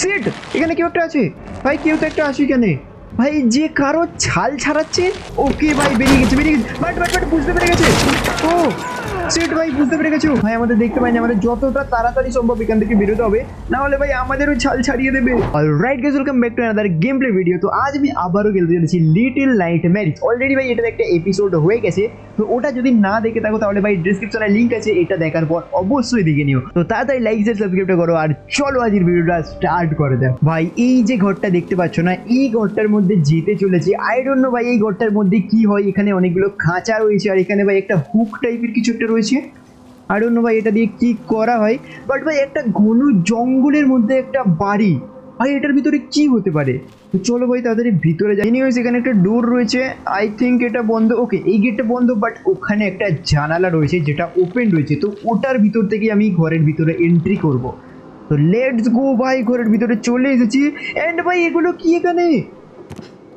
Seat এখানে কেউ একটা আছে। ভাই, কেউ তো একটা আছে এখানে। ভাই, যে কারও ছাল ছাড়াচ্ছে, ওকে ভাই বেরিয়ে গেছে বেরিয়ে গেছে। বাট বাট বাট, বুঝতে পেরে গেছে। ও সিট ভাই, বুঝতে পেরে গেছো? ভাই, আমাদের দেখতে পাইনি, আমাদের যতটা তাড়াতাড়ি সম্ভব এখান থেকে বেরোতে হবে। না হলে ভাই, আমাদেরও ছাল ছাড়িয়ে দেবে। Right guess welcome back to another game play video তো আজ আমি আবারও খেলতে চলেছি লিটিল নাইট ম্যারিজ অলরেডি ভাই এটার একটা এপিসোড হয়ে গেছে। তো ওটা যদি না দেখে থাকো, তাহলে ভাই ডিসক্রিপশনে লিঙ্ক আছে। এটা দেখার পর অবশ্যই দেখে নিও। তো তাড়াতাড়ি লাইক শেয়ার সাবস্ক্রাইবটা করো আর চলো আজকের ভিডিওটা স্টার্ট করে দাও ভাই, এই যে ঘরটা দেখতে পাচ্ছ না, এই ঘরটার মধ্যে যেতে চলেছে। আই ডোন্ট নো ভাই, এই ঘরটার মধ্যে কি হয়? এখানে অনেকগুলো খাঁচা রয়েছে। আর এখানে, ভাই, একটা হুক টাইপের কিছু একটা রয়েছে। ডোন্ট নো ভাই, এটা দিয়ে কি করা হয়। বাট ভাই, একটা ঘন জঙ্গলের মধ্যে একটা বাড়ি। ভাই, এটার ভিতরে কি হতে পারে? তো চলো ভাই, তাড়াতাড়ি ভিতরে যাই। এনিওয়েজ এখানে একটা ডোর রয়েছে। আই থিঙ্ক এটা বন্ধ। ওকে এই গেটটা বন্ধ বাট ওখানে একটা জানালা রয়েছে, যেটা ওপেন রয়েছে। তো ওটার ভিতর থেকে আমি ঘরের ভিতরে এন্ট্রি করব। তো লেটস গো ভাই, ঘরের ভিতরে চলে এসেছি। অ্যান্ড ভাই, এগুলো কি এখানে?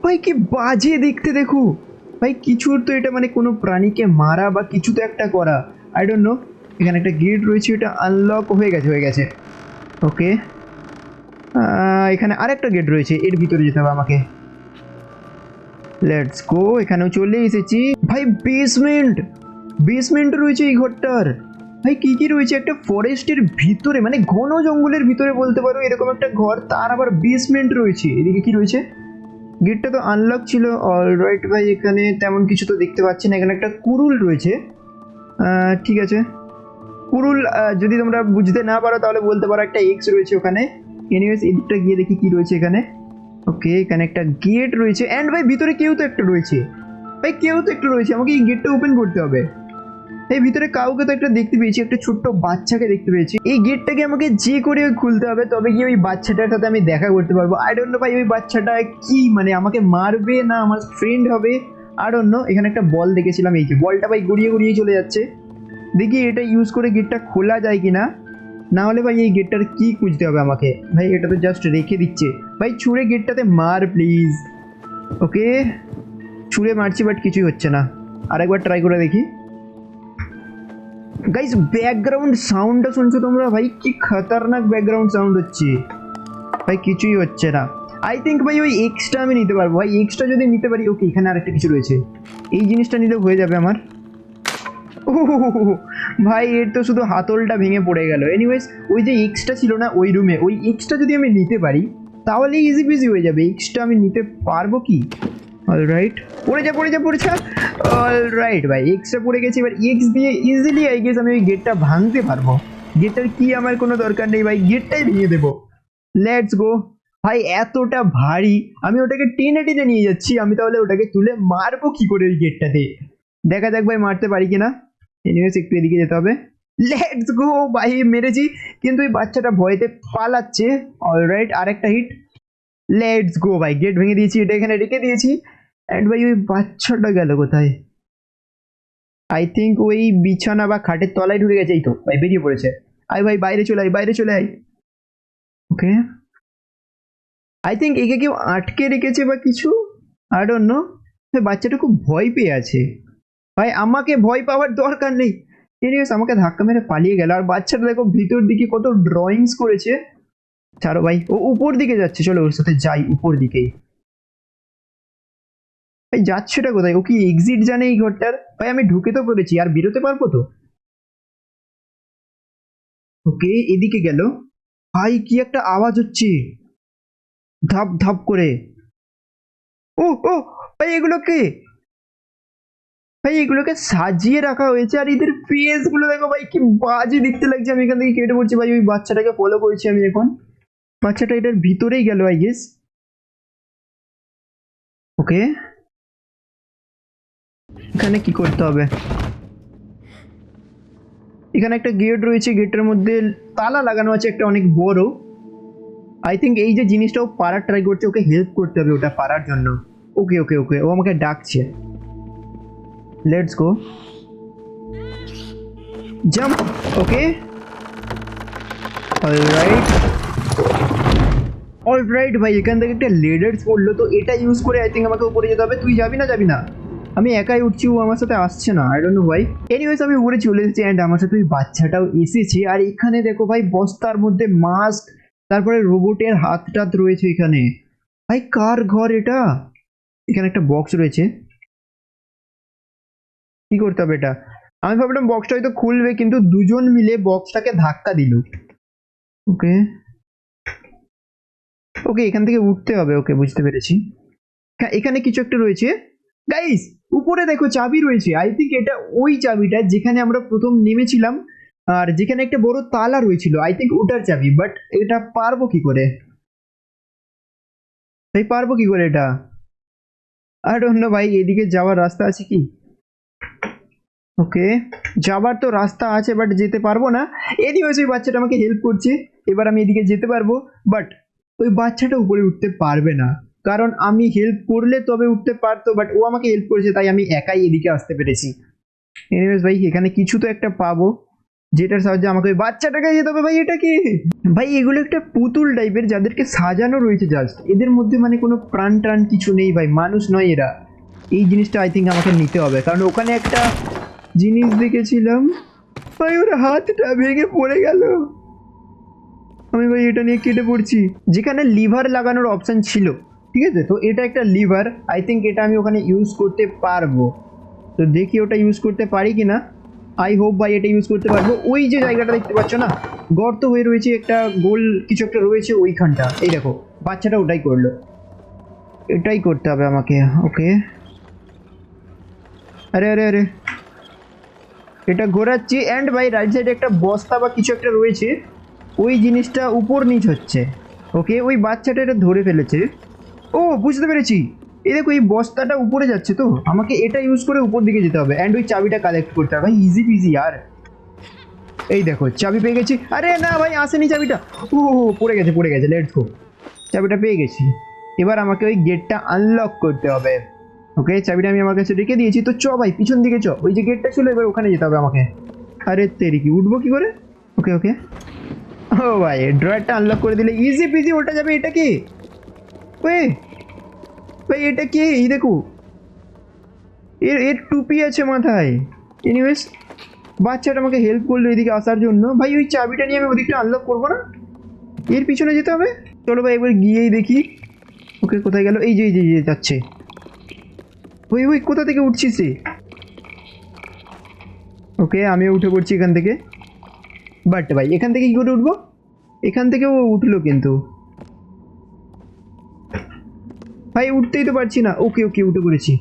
ভাই, কি বাজে দেখতে দেখো। ভাই কিছুর তো এটা মানে কোনো প্রাণীকে মারা বা কিছু তো একটা করা। আই ডোন্ট নো এখানে একটা গেট রয়েছে এটা আনলক হয়ে গেছে হয়ে গেছে। ওকে এখানে আরেকটা গেট রয়েছে, এর ভিতরে যেতে হবে আমাকে। লেটস গো এখানেও চলে এসেছি। ভাই বেসমেন্ট বেসমেন্ট রয়েছে এই ঘরটার। ভাই, কি কি রয়েছে? একটা ফরেস্টের ভিতরে মানে ঘন জঙ্গলের ভিতরে বলতে পারো, এরকম একটা ঘর, তার আবার বেসমেন্ট রয়েছে। এদিকে কি রয়েছে? গেটটা তো আনলক ছিল অলরাইট ভাই, এখানে তেমন কিছু তো দেখতে পাচ্ছি না। এখানে একটা কুরুল রয়েছে। ঠিক আছে। কুরুল যদি তোমরা বুঝতে না পারো, তাহলে বলতে পারো একটা এক্স রয়েছে ওখানে। এনিওয়েজ এদিকটা গিয়ে দেখি কি রয়েছে এখানে। ওকে এখানে একটা গেট রয়েছে। অ্যান্ড ভাই, ভিতরে কেউ তো একটা রয়েছে। ভাই, কেউ তো একটা রয়েছে। আমাকে এই গেটটা ওপেন করতে হবে। এই ভিতরে কাউকে তো একটা দেখতে পেয়েছি, একটা ছোট্ট বাচ্চাকে দেখতে পেয়েছি। এই গেটটাকে আমাকে যে করে খুলতে হবে, তবে গিয়ে ওই বাচ্চাটার সাথে আমি দেখা করতে পারব। আই ডোন্ট নো ভাই, ওই বাচ্চাটা কি? মানে আমাকে মারবে না আমার ফ্রেন্ড হবে? আর অন্য এখানে একটা বল দেখেছিলাম, এই যে বলটা ভাই গড়িয়ে গড়িয়ে চলে যাচ্ছে। দেখি এটা ইউজ করে গেটটা খোলা যায় কিনা। না হলে ভাই এই গেটটার কি খুঁজতে হবে আমাকে? ভাই, এটা তো জাস্ট রেখে দিচ্ছে। ভাই, ছুঁড়ে গেটটাতে মার প্লিজ ওকে ছুঁড়ে মারছি বাট কিছুই হচ্ছে না। আরেকবার ট্রাই করে দেখি। গাইস ব্যাকগ্রাউন্ড সাউন্ডটা শুনছো তোমরা? ভাই, কি খতরনাক ব্যাকগ্রাউন্ড সাউন্ড হচ্ছে। ভাই, কিছুই হচ্ছে না। আই থিঙ্ক ভাই, ওই এক্সট্রা আমি নিতে পারব। ভাই এক্সট্রা যদি নিতে পারি ওকে এখানে আরেকটা কিছু রয়েছে। এই জিনিসটা নিলে হয়ে যাবে আমার। ও ভাই, এর তো শুধু হাতলটা ভেঙে পড়ে গেল। এনিওয়েজ ওই যে এক্সট্রা ছিল না, ওই রুমে ওই এক্সট্রা যদি আমি নিতে পারি তাহলে ইজি বিজি হয়ে যাবে। এক্সট্রা আমি নিতে পারব কি? অলরাইট পড়ে যা পড়ে যা পড়ে যা। অলরাইট ভাই এক্সট্রা পড়ে গেছে। এবার এক্স দিয়ে ইজিলি আই গেস আমি ওই গেটটা ভাঙতে পারব। গেটটার কি আমার কোনো দরকার নেই, ভাই। গেটটাই ভেঙে দেবো। লেটস গো ভাই, এতটা ভারী। আমি ওটাকে টেনে টেনে নিয়ে যাচ্ছি। আমি তাহলে ওটাকে তুলে মারবো কি করে ওই গেটটাতে দেখা যাক ভাই, মারতে পারি কিনা। এনিওয়েজ একটু এদিকে যেতে হবে। লেটস গো ভাই, মেরেছি। কিন্তু ওই বাচ্চাটা ভয়েতে পালাচ্ছে। অলরাইট আরেকটা হিট লেটস গো ভাই গেট ভেঙে দিয়েছি। এটা এখানে রেখে দিয়েছি। অ্যান্ড ভাই, ওই বাচ্চাটা গেল কোথায়? আই থিঙ্ক ওই বিছানা বা খাটের তলায় ঢুকে গেছে, এই তো, ভাই, বেরিয়ে পড়েছে। আয় ভাই, বাইরে চলে আয়, বাইরে চলে আয়। ওকে আই থিঙ্ক একে কেউ আটকে রেখেছে বা কিছু? আই ডোন্ট নো বাচ্চাটা খুব ভয় পেয়ে আছে। ভাই, আমাকে ভয় পাওয়ার দরকার নেই। এনিওয়েস আমাকে ধাক্কা মেরে পালিয়ে গেল। আর বাচ্চাটা দেখো, ভিতর দিকে কত ড্রয়িংস করেছে। ছাড়ো ভাই, ও উপর দিকে যাচ্ছে, চলো ওর সাথে যাই, উপর দিকেই। ভাই যাচ্ছেটা কোথায়? ও কি এক্সিট জানে এই ঘরটার? ভাই, আমি ঢুকে তো পড়েছি, আর বেরোতে পারব তো? ওকে, এদিকে গেল। ভাই, কি একটা আওয়াজ হচ্ছে। ধাপ ধাপ করে। ও ও, ভাই এগুলো কে ভাই, এগুলোকে সাজিয়ে রাখা হয়েছে, আর এদের ফেসগুলো দেখো ভাই, কি বাজে দেখতে লাগছে। আমি এখান থেকে কেটে পড়ছি ভাই, ওই বাচ্চাটাকে ফলো করছি আমি এখন। বাচ্চাটা এটার ভিতরেই গেল আই গেস ওকে। এখানে কি করতে হবে? এখানে একটা গেট রয়েছে গেটের মধ্যে তালা লাগানো আছে, একটা অনেক বড়। আই থিঙ্ক এই যে জিনিসটাও পারার ট্রাই করছে, ওকে হেল্প করতে হবে ওটা পারার জন্য। ওকে ওকে ওকে ও আমাকে ডাকছে। Let's go jump okay alright alright ভাই, এখান থেকে একটা লেডার্স পড়ল তো এটা ইউজ করে আই থিঙ্ক আমাকে উপরে যেতে হবে। তুই যাবি না যাবি না? আমি একাই উঠছি, ও আমার সাথে আসছে না আই ডোন্ট নো ভাই এনিওয়েজ আমি উপরে চলে এসেছি অ্যান্ড আমার সাথে ওই বাচ্চাটাও এসেছে। আর এখানে দেখো ভাই, বস্তার মধ্যে মাস্ক তারপরে রোবটের হাত টাত রয়েছে এখানে। ভাই, কার ঘর এটা? এখানে একটা বক্স রয়েছে। কি করতে হবে এটা? আমি ভাবলাম বক্সটা হয়তো খুলবে, কিন্তু দুজন মিলে বক্সটাকে ধাক্কা দিল। ওকে। ওকে, এখান থেকে উঠতে হবে, ওকে, বুঝতে পেরেছি। হ্যাঁ এখানে কিছু একটা রয়েছে। গাইস উপরে দেখো চাবি রয়েছে। আই থিঙ্ক এটা ওই চাবিটা যেখানে আমরা প্রথম নেমেছিলাম, আর যেখানে একটা বড় তালা রয়েছিল। আই থিঙ্ক ওটার চাবি বাট এটা পারব কি করে? ভাই পারব কি করে এটা? আর অন্য ভাই, এদিকে যাওয়ার রাস্তা আছে কি? ওকে যাবার তো রাস্তা আছে বাট যেতে পারব না। এদিকে ওই বাচ্চাটা আমাকে হেল্প করছে। এবার আমি এদিকে যেতে পারব বাট ওই বাচ্চাটা উপরে উঠতে পারবে না। কারণ আমি হেল্প করলে তবে উঠতে পারতো বাট ও আমাকে হেল্প করেছে, তাই আমি একাই এদিকে আসতে পেরেছি। এনিওয়েজ ভাই, এখানে কিছু তো একটা পাবো, যেটার সাহায্যে আমাকে ওই বাচ্চাটাকে যেতে হবে ভাই, এটা কি? ভাই, এগুলো একটা পুতুল টাইপের যাদেরকে সাজানো রয়েছে জাস্ট এদের মধ্যে মানে কোনো প্রাণ টান কিছু নেই ভাই, মানুষ নয় এরা। এই জিনিসটা আই থিঙ্ক আমাকে নিতে হবে, কারণ ওখানে একটা জিনিস দেখেছিলাম। ভাই, ওর হাতটা ভেঙে পড়ে গেল। আমি ভাই, এটা নিয়ে কেটে পড়ছি। যেখানে লিভার লাগানোর অপশান ছিল। ঠিক আছে? তো এটা একটা লিভার আই থিঙ্ক এটা আমি ওখানে ইউজ করতে পারব। তো দেখি ওটা ইউজ করতে পারি কি না আই হোপ ভাই এটা ইউজ করতে পারব। ওই যে জায়গাটা দেখতে পাচ্ছ না? গর্ত হয়ে রয়েছে একটা গোল কিছু একটা রয়েছে ওইখানটা। এই দেখো, বাচ্চাটা ওটাই করল। এটাই করতে হবে আমাকে ওকে আরে আরে আরে। এটা ঘোরাচ্ছি। অ্যান্ড ভাই রাইট সাইডে একটা বস্তা বা কিছু একটা রয়েছে। ওই জিনিসটা উপর নিচ হচ্ছে ওকে ওই বাচ্চাটা এটা ধরে ফেলেছে। ও, বুঝতে পেরেছি। এই দেখো, এই বস্তাটা উপরে যাচ্ছে তো। আমাকে এটা ইউজ করে উপর দিকে যেতে হবে। অ্যান্ড ওই চাবিটা কালেক্ট করতে হবে। ইজি পিজি আর। এই দেখো, চাবি পেয়ে গেছি। আরে না ভাই, আসেনি চাবিটা। ও পড়ে গেছে পড়ে গেছে লেটস গো চাবিটা পেয়ে গেছি। এবার আমাকে ওই গেটটা আনলক করতে হবে। ওকে চাবিটা আমি আমার কাছে রেখে দিয়েছি। তো চ ভাই, পিছন দিকে চ। ওই যে গেটটা ছিল, এবার ওখানে যেতে হবে আমাকে। আরে তেরি, কি, উঠবো কি করে? ওকে ওকে ও ভাই ড্রয়ারটা আনলক করে দিলে ইজি পিজি ওটা যাবে। এটা কি? ওয়ে এটা কে? এই দেখো। এর এর টুপি আছে মাথায়। এনিওয়েজ বাচ্চাটা আমাকে হেল্প করল এদিকে আসার জন্য। ভাই, ওই চাবিটা নিয়ে আমি ওদিকটা আনলক করব না? এর পিছনে যেতে হবে? চলো ভাই, একবার গিয়েই দেখি। ওকে, কোথায় গেল? এই যে এই যে যে, যাচ্ছে। ওই ওই, কোথা থেকে উঠছিস রে ওকে, আমিও উঠে পড়ছি এখান থেকে। বাট ভাই, এখান থেকে কী করে উঠবো? এখান থেকেও উঠল কিন্তু। ভাই, উঠতেই তো পারছি না। ওকে ওকে, উঠে পড়েছি।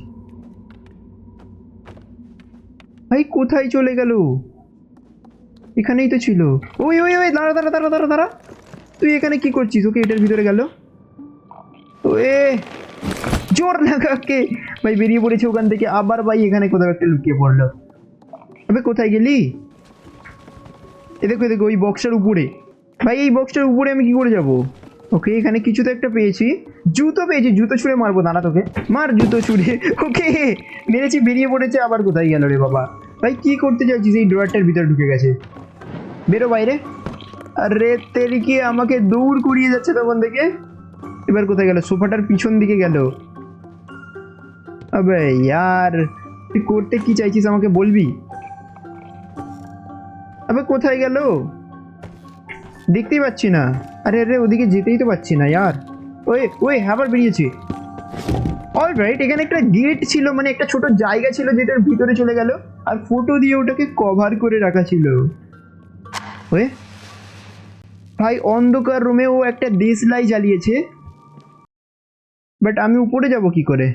ভাই, কোথায় চলে গেল? এখানেই তো ছিল। ওই ওই ওই, দাঁড়া দাঁড়া দাঁড়া দাঁড়া দাঁড়া। তুই এখানে কি করছিস? ওকে এটার ভিতরে গেল। ওয়ে, জোর লাগাকে ভাই, বেরিয়ে পড়েছে ওখান থেকে। আবার ভাই, এখানে কোথাও একটা লুকিয়ে পড়ল। আবে, কোথায় গেলি? এ দেখো এ দেখো, ওই বক্সটার উপরে। ভাই, এই বক্সটার উপরে আমি কি করে যাব? ওকে, এখানে কিছু তো একটা পেয়েছি। জুতো পেয়েছি, জুতো ছুঁড়ে মারবো, দাঁড়া তোকে। মার জুতো ছুঁড়ে। ওকে, মেরেছি, বেরিয়ে পড়েছে, আবার কোথায় গেল রে বাবা? ভাই, কি করতে চাইছিস? এই ড্রয়ারটার ভিতরে ঢুকে গেছে। বেরো বাইরে। আরে তেরিকে আমাকে দৌড় করিয়ে যাচ্ছে তখন থেকে? এবার কোথায় গেল? সোফাটার পিছন দিকে গেল। আবে ইয়ার, তুই করতে কি চাইছিস আমাকে বলবি? আবে, কোথায় গেল? দেখতেই পাচ্ছি না। আরে আরে, ওদিকে যেতেই তো পাচ্ছি না ইয়ার ওই ওই আবার বেরিয়েছি। অলরাইট এখানে একটা গেট ছিল মানে একটা ছোট জায়গা ছিল যেটার ভিতরে চলে গেল, আর ফটো দিয়ে ওটাকে কভার করে রাখা ছিল। ওয়ে ভাই, অন্ধকার রুমে ও একটা দেশলাই জ্বালিয়েছে। বাট আমি উপরে যাব কি করে?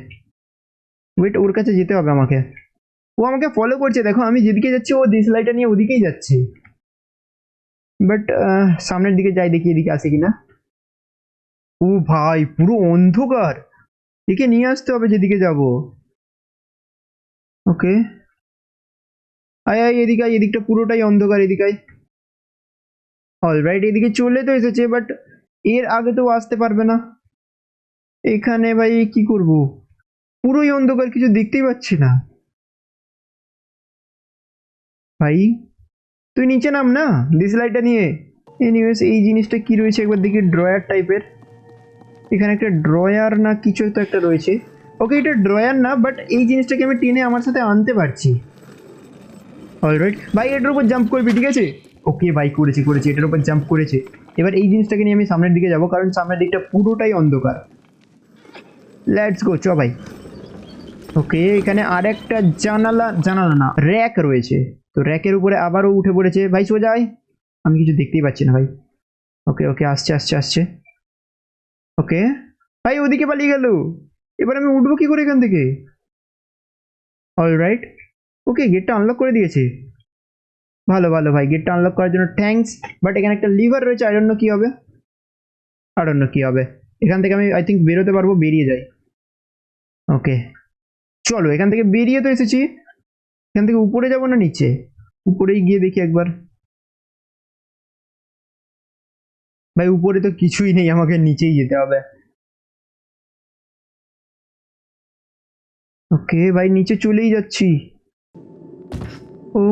ওয়েট ওর কাছে যেতে হবে আমাকে। ও আমাকে ফলো করছে, দেখো, আমি যেদিকে যাচ্ছি, ও দেশলাইটা নিয়ে ওদিকেই যাচ্ছে। বাট সামনের দিকে যাই দেখি এদিকে আসে কিনা ও ভাই পুরো অন্ধকার একে নিয়ে আসতে হবে যেদিকে যাব ওকে আয় আয় এদিকে আয় এদিকটা পুরোটাই অন্ধকার এদিকে আয় অলরাইট এদিকে চলে তো এসেছে বাট এর আগে তো ও আসতে পারবে না এখানে ভাই কি করব পুরোই অন্ধকার কিছু দেখতেই পাচ্ছি না ভাই তুই নিচে নাম না ডিসলাইটটা নিয়ে। এনিওয়েজ এই জিনিসটা কি রয়েছে একবার দেখি ড্রয়ার টাইপের এখানে একটা ড্রয়ার না কিছু তো একটা রয়েছে। ওকে এটা ড্রয়ার না বাট এই জিনিসটাকে আমি টেনে আমার সাথে আনতে পারছি। অলরাইট ভাই, এটার উপর জাম্প করবি, ঠিক আছে? ওকে ভাই, করেছি করেছি, এটার উপর জাম্প করেছে। এবার এই জিনিসটাকে নিয়ে আমি সামনের দিকে যাব, কারণ সামনের দিকটা পুরোটাই অন্ধকার। লেটস গো চ, ভাই। ওকে এখানে আরেকটা জানালা জানালা না র্যাক রয়েছে। তো র্যাকের উপরে আবারও উঠে পড়েছে। ভাই সোজাই আমি কিছু দেখতেই পাচ্ছি না, ভাই। ওকে ওকে, আসছে আসছে আসছে। ওকে। ভাই, ওদিকে পালিয়ে গেল। এবার আমি উঠবো কি করে এখান থেকে? অল রাইট ওকে গেটটা আনলক করে দিয়েছে। ভালো ভালো, ভাই গেটটা আনলক করার জন্য থ্যাঙ্কস বাট এখানে একটা লিভার রয়েছে আইডন্য কি হবে। আইডন্য কী হবে। এখান থেকে আমি আই থিঙ্ক বেরোতে পারব, বেরিয়ে যাই। ওকে। চলো, এখান থেকে বেরিয়ে তো এসেছি। এখান থেকে উপরে যাব না নিচে? উপরেই গিয়ে দেখি একবার। ভাই, উপরে তো কিছুই নেই, আমাকে নিচেই যেতে হবে। ওকে, ভাই, নিচে চলেই যাচ্ছি। ও।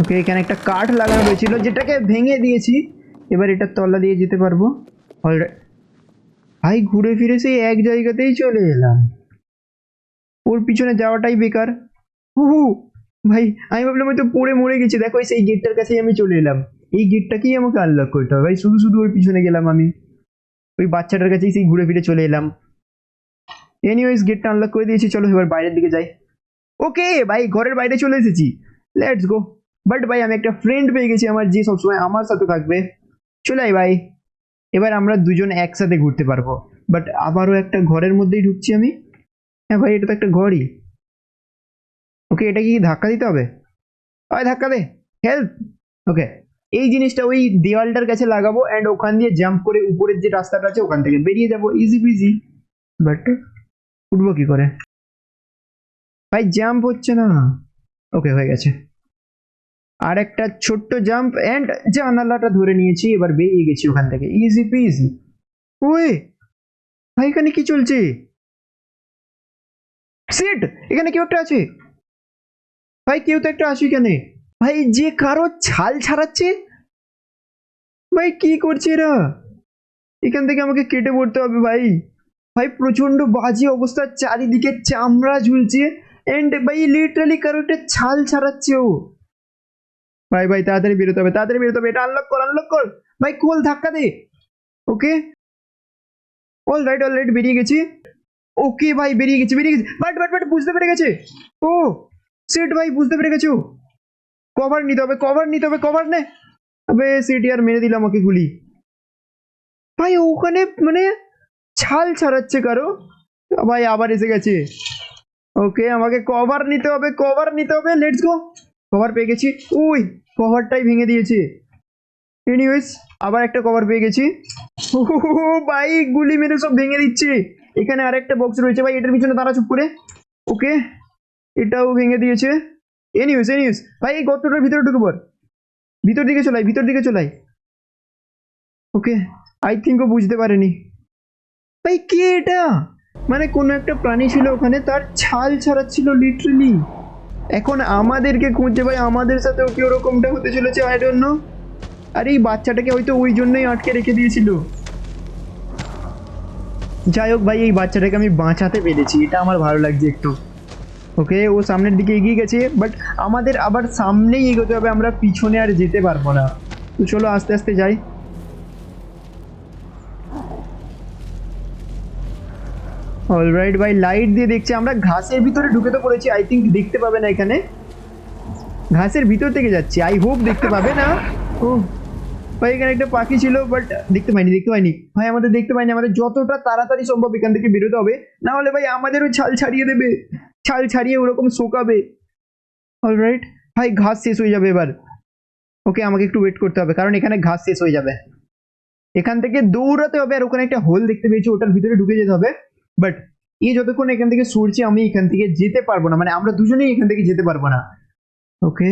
ওকে, এখানে একটা কাঠ লাগানো হয়েছিল, যেটাকে ভেঙে দিয়েছি। এবার এটার তলা দিয়ে যেতে পারব। অলরাইট ভাই, ঘুরে ফিরে সেই এক জায়গাতেই চলে এলাম। ওর পিছনে যাওয়াটাই বেকার। হু ভাই, আমি ভাবলাম হয়তো পড়ে মরে গেছি। দেখো সেই গেটটার কাছেই আমি চলে এলাম। এই গেটটাকেই আমাকে আনলক করতে হবে। ভাই, শুধু শুধু ওর পিছনে গেলাম আমি। ওই বাচ্চাটার কাছেই সেই ঘুরে ফিরে চলে এলাম। এনিওয়েজ গেটটা আনলক করে দিয়েছি। চলো, এবার বাইরের দিকে যাই। ওকে, ভাই, ঘরের বাইরে চলে এসেছি। লেটস গো বাট ভাই, আমি একটা ফ্রেন্ড পেয়ে গেছি আমার, যে সবসময় আমার সাথে থাকবে। চলে ভাই। এবার আমরা দুজন একসাথে ঘুরতে পারব। বাট আবারও একটা ঘরের মধ্যেই ঢুকছি আমি। হ্যাঁ ভাই, এটা তো একটা ঘরই ওকে এটা কি ধাক্কা দিতে হবে? হয় ধাক্কা দে হেল্প ওকে, এই জিনিসটা ওই দেওয়ালটার কাছে লাগাবো অ্যান্ড ওখান দিয়ে জাম্প করে উপরের যে রাস্তাটা আছে ওখান থেকে বেরিয়ে যাব ইজি পিজি বাট উঠবো কি করে? ভাই জাম্প হচ্ছে না। ওকে, হয়ে গেছে। আর একটা ছোট্ট জাম্প অ্যান্ড জানালাটা ধরে নিয়েছি, এবার বেরিয়ে গেছি ওখান থেকে। ইজি পিজি ওয়ে ভাই, এখানে কি চলছে? সিট, এখানে কেউ একটা আছে? ভাই, কেউ তো একটা আসি এখানে। ভাই, যে কারও ছাল ছাড়াচ্ছে? ভাই, কি করছে এরা? এখান থেকে আমাকে কেটে পড়তে হবে ভাই। ভাই প্রচণ্ড বাজে অবস্থা, চারিদিকে চামড়া ঝুলছে। এন্ড ভাই লিটারালি কারও একটা ছাল ছাড়াচ্ছে ও। ভাই ভাই, তাড়াতাড়ি বেরোতে হবে, তাড়াতাড়ি বেরোতে হবে, এটা আনলক কর আনলক কর। ভাই কোল ধাক্কা দে। Okay all right all right বেরিয়ে গেছি। ওকে ভাই, বেরিয়ে গেছে বেরিয়ে গেছে। বাট বাট বাট, বুঝতে পেরে গেছে? ও সেট ভাই, বুঝতে পেরে গেছো? কভার নিতে হবে কভার নিতে হবে কভার নে। আবে সেট আর মেরে দিলাম ওকে গুলি। ভাই, ওখানে মানে ছাল ছাড়াচ্ছে কারও? ভাই, আবার এসে গেছে। ওকে আমাকে কভার নিতে হবে কভার নিতে হবে লেটস গো কভার পেয়ে গেছি। উই কভারটাই ভেঙে দিয়েছে। এনিওয়েজ আবার একটা কভার পেয়ে গেছি। ও, ভাই, গুলি মেরে সব ভেঙে দিচ্ছে। এখানে আরেকটা বক্স রয়েছে ভাই, এটার পিছনে দাঁড়া, চুপ করে। ওকে এটাও ভেঙে দিয়েছে। এনিউজ এনিউজ ভাই, এই গর্তটার ভিতরে ঢুকে পড়। ভিতর দিকে চলাই, ভিতর দিকে চলাই। ওকে আই থিঙ্ক ও বুঝতে পারেনি। ভাই, কে এটা? মানে কোনো একটা প্রাণী ছিল ওখানে, তার ছাল ছাড়াচ্ছিল লিটারালি এখন আমাদেরকে খুঁজছে ভাই, আমাদের সাথেও কি ওরকমটা হতে চলেছে? আই ডোন্ট নো আর এই বাচ্চাটাকে হয়তো ওই জন্যই আটকে রেখে দিয়েছিল। যাই হোক ভাই, এই বাচ্চাটাকে আমি বাঁচাতে পেরেছি। এটা আমার ভালো লাগছে একটু। ওকে, ও সামনের দিকে এগিয়ে গেছে বাট আমাদের আবার সামনেই এগোতে হবে, আমরা পিছনে আর যেতে পারব না। তো চলো, আস্তে আস্তে যাই। অলরাইট ভাই লাইট দিয়ে দেখছি। আমরা ঘাসের ভিতরে ঢুকে তো পড়েছি আই থিঙ্ক দেখতে পাবে না এখানে। ঘাসের ভিতর থেকে যাচ্ছি আই হোপ দেখতে পাবে না। ও ভাই এখানে একটা পাখি ছিল বাট দেখতে পাইনি দেখতে পাইনি। ভাই, আমাদের দেখতে পাইনি, আমাদের যতটা তাড়াতাড়ি সম্ভব এখান থেকে বেরোতে হবে। না হলে ভাই, আমাদেরও ছাল ছাড়িয়ে দেবে। ছাল ছাড়িয়ে ওরকম শোকাবে। অলরাইট ভাই, ঘাস শেষ হয়ে যাবে এবার। ওকে আমাকে একটু ওয়েট করতে হবে, কারণ এখানে ঘাস শেষ হয়ে যাবে। এখান থেকে দৌড়াতে হবে, আর ওখানে একটা হোল দেখতে পেয়েছি, ওটার ভিতরে ঢুকে যেতে হবে। বাট এ যতক্ষণ এখান থেকে সরছে আমি এখান থেকে যেতে পারব না মানে আমরা দুজনেই এখান থেকে যেতে পারব না। ওকে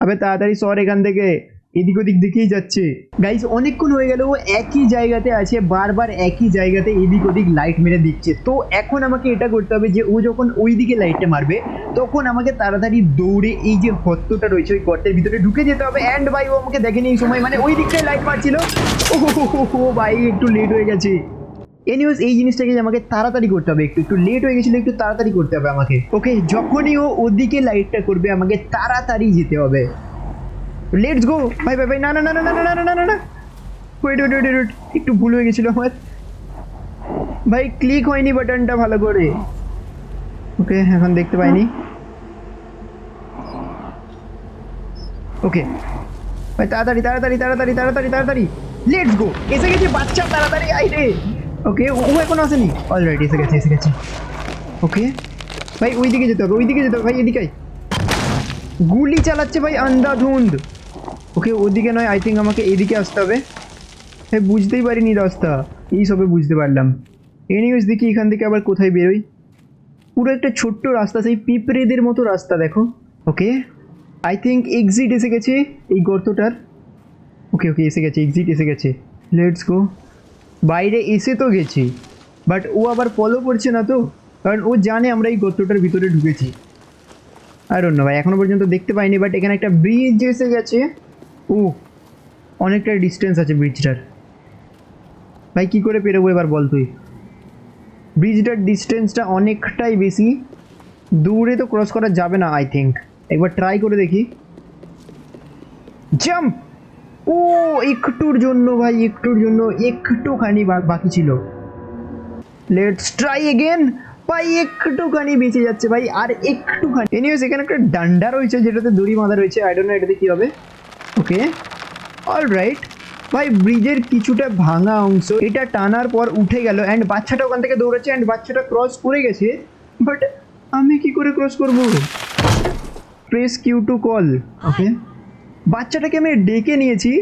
আবে, তাড়াতাড়ি সর এখান থেকে। এদিক ওদিক দিকেই যাচ্ছে। গাইস অনেকক্ষণ হয়ে গেল একই জায়গাতে আছে বারবার একই জায়গাতে এদিক ওদিক লাইট মেরে দিচ্ছে। তো এখন আমাকে এটা করতে হবে যে ও যখন ওই দিকে লাইটটা মারবে তখন আমাকে তাড়াতাড়ি দৌড়ে এই যে হত্যটা রয়েছে ওই গর্তের ভিতরে ঢুকে যেতে হবে। অ্যান্ড ভাই ও আমাকে দেখেনি এই সময় মানে ওই দিকটায় লাইট মারছিল। ও হো, ভাই একটু লেট হয়ে গেছে। এনিওয়েজ এই জিনিসটাকে আমাকে তাড়াতাড়ি করতে হবে। একটু একটু লেট হয়ে গেছিল একটু তাড়াতাড়ি করতে হবে আমাকে। ওকে যখনই ও ওদিকে লাইটটা করবে আমাকে তাড়াতাড়ি যেতে হবে। লেটস গো ভাই ভাই ভাই না না না না না না না না না না. ওয়েট ওয়েট ওয়েট ওয়েট একটু ভুল হয়ে গেছিল আমার। ভাই ক্লিক হয়নি বাটনটা ভালো করে। ওকে এখন দেখতে পাইনি। ওকে ভাই, তাড়াতাড়ি তাড়াতাড়ি তাড়াতাড়ি তাড়াতাড়ি তাড়াতাড়ি। লেটস গো এসে গেছে বাচ্চা, তাড়াতাড়ি আই রে। ওকে ও এখন আসেনি। অলরাইট এসে গেছে এসে গেছে। ওকে ভাই ওই দিকে যেতে হবে ওই দিকে যেতে হবে। ভাই, এদিকে গুলি চালাচ্ছে ভাই আন্দাধুন্ধ ওকে, ওদিকে নয় আই থিঙ্ক আমাকে এদিকে আসতে হবে। হ্যাঁ বুঝতেই পারিনি রাস্তা। এই সবে বুঝতে পারলাম। এনিওয়েজ দেখি এখান থেকে আবার কোথায় বেরোই। পুরো একটা ছোট্ট রাস্তা, সেই পিঁপড়েদের মতো রাস্তা, দেখো। ওকে আই থিঙ্ক এক্সিট এসে গেছে এই গর্তটার। ওকে ওকে, এসে গেছে এক্সিট এসে গেছে। লেটস গো বাইরে এসে তো গেছি বাট ও আবার ফলো করছে না তো, কারণ ও জানে আমরা এই গর্তটার ভিতরে ঢুকেছি। আর অন্য ভাই এখনও পর্যন্ত দেখতে পাইনি বাট এখানে একটা ব্রিজ এসে গেছে। ও অনেকটা ডিস্টেন্স আছে ব্রিজটার ভাই, কী করে পেরোবো এবার বল তুই? ব্রিজটার ডিস্টেন্সটা অনেকটাই বেশি। দূরে তো ক্রস করা যাবে না আই থিঙ্ক একবার ট্রাই করে দেখি। জাম্প ও একটুর জন্য ভাই, একটুর জন্য, একটুখানি বাকি ছিল। লেটস ট্রাই এগেন ভাই, একটুখানি বেঁচে যাচ্ছে ভাই, আর একটুখানি। এনিওয়েজ এখানে একটা ডান্ডা রয়েছে, যেটাতে দড়ি বাঁধা রয়েছে। আই ডোন্ট নো এটাতে কী হবে? ওকে অল রাইট ভাই ব্রিজের কিছুটা ভাঙা অংশ, এটা টানার পর উঠে গেল। অ্যান্ড বাচ্চাটা ওখান থেকে দৌড়াচ্ছে অ্যান্ড বাচ্চাটা ক্রস করে গেছে। বাট আমি কি করে ক্রস করব? Press Q to call okay বাচ্চাটাকে আমি ডেকে নিয়েছি।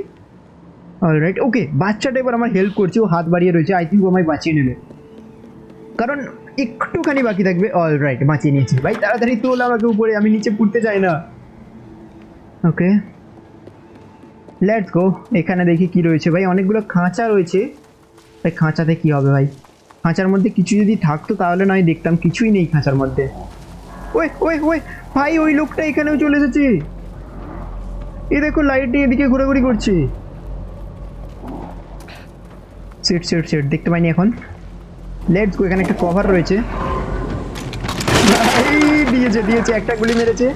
অলরাইট ওকে বাচ্চাটা এবার আমার হেল্প করছে, ও হাত বাড়িয়ে রয়েছে। আই থিঙ্ক আমায় বাঁচিয়ে নেবে। কারণ একটুখানি বাকি থাকবে। অল রাইট বাঁচিয়ে নিয়েছি। ভাই, তাড়াতাড়ি তোল আমাকে উপরে, আমি নিচে পড়তে চাই না। ওকে লেটস গো এখানে দেখি কি রয়েছে। ভাই, অনেকগুলো খাঁচা রয়েছে। ভাই, খাঁচাতে কি হবে ভাই? খাঁচার মধ্যে কিছু যদি থাকতো তাহলে নয়, দেখতাম কিছুই নেই খাঁচার মধ্যে। ওই ওই ওই, ভাই, ওই লোকটা এখানেও চলে এসেছে। এ দেখো লাইট নিয়ে এদিকে ঘোরাঘুরি করছে। সেট সেট সেট দেখতে পাইনি এখন। লেটস গো এখানে একটা কভার রয়েছে। দিয়েছে দিয়েছে, একটা গুলি মেরেছে।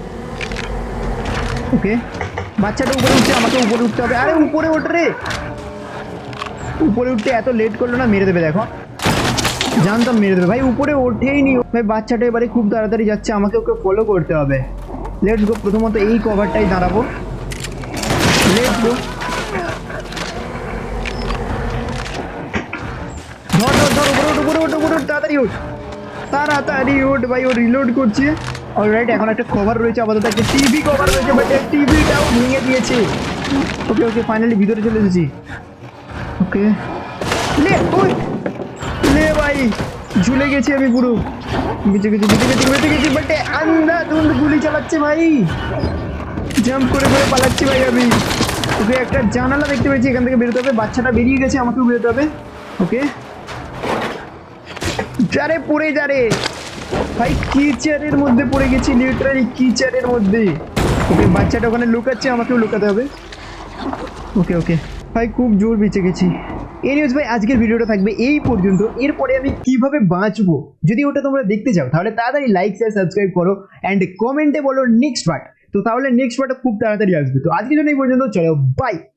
ওকে বাচ্চাটা উপরে উঠছে, আমাকে উপরে উঠতে হবে। আরে, উপরে ওঠ রে। উপরে উঠতে এত লেট করল না, মেরে দেবে, দেখো। জানতাম মেরে দেবে। ভাই, উপরে ওঠেই নি। ভাই, বাচ্চাটা এবারে খুব তাড়াতাড়ি যাচ্ছে, আমাকে ওকে ফলো করতে হবে। লেটস গো প্রথমত এই কভারটাই দাঁড়াবো। লেটস গো ধর ধর ধর, উপরে ওঠ উপরে ওঠ উপরে ওঠ, তাড়াতাড়ি ওঠ। তাড়াতাড়ি ওঠ, ভাই, ও রিলোড করছে। অলরাইট এখন একটা কভার রয়েছে, আপাতত একটা টিভি কভার রয়েছে বাট টিভিটাও ভেঙে দিয়েছে। ওকে ওকে ফাইনালি ভিতরে চলে এসেছি। ওকে লে, ওই! লে ভাই, ঝুলে গেছি আমি পুরো। বেঁচে গেছি বেঁচে গেছি বেঁচে গেছি বাট আন্দা ধুন্ধ গুলি চালাচ্ছে ভাই। জাম্প করে করে পালাচ্ছি ভাই আমি। ওকে একটা জানালা দেখতে পেয়েছি, এখান থেকে বেরোতে হবে, বাচ্চাটা বেরিয়ে গেছে, আমাকেও বেরোতে হবে। ওকে যারে পড়ে যারে। ভাই কিচারের মধ্যে পড়ে গেছি লিটারালি কিচারের মধ্যে? ওকে, বাচ্চাটা ওখানে লুকাচ্ছে, আমাকেও লুকাতে হবে। ওকে ওকে। ভাই, খুব জোর বেঁচে গেছি। এনিওয়েজ ভাই, আজকের ভিডিওটা থাকবে এই পর্যন্ত। এরপরে আমি কীভাবে বাঁচবো? যদি ওটা তোমরা দেখতে চাও, তাহলে তাড়াতাড়ি লাইক শেয়ার সাবস্ক্রাইব করো অ্যান্ড কমেন্টে বলো নেক্সট পার্ট তো তাহলে নেক্সট পার্টটা খুব তাড়াতাড়ি আসবে। তো আজকের জন্য এই পর্যন্ত, চলো বাই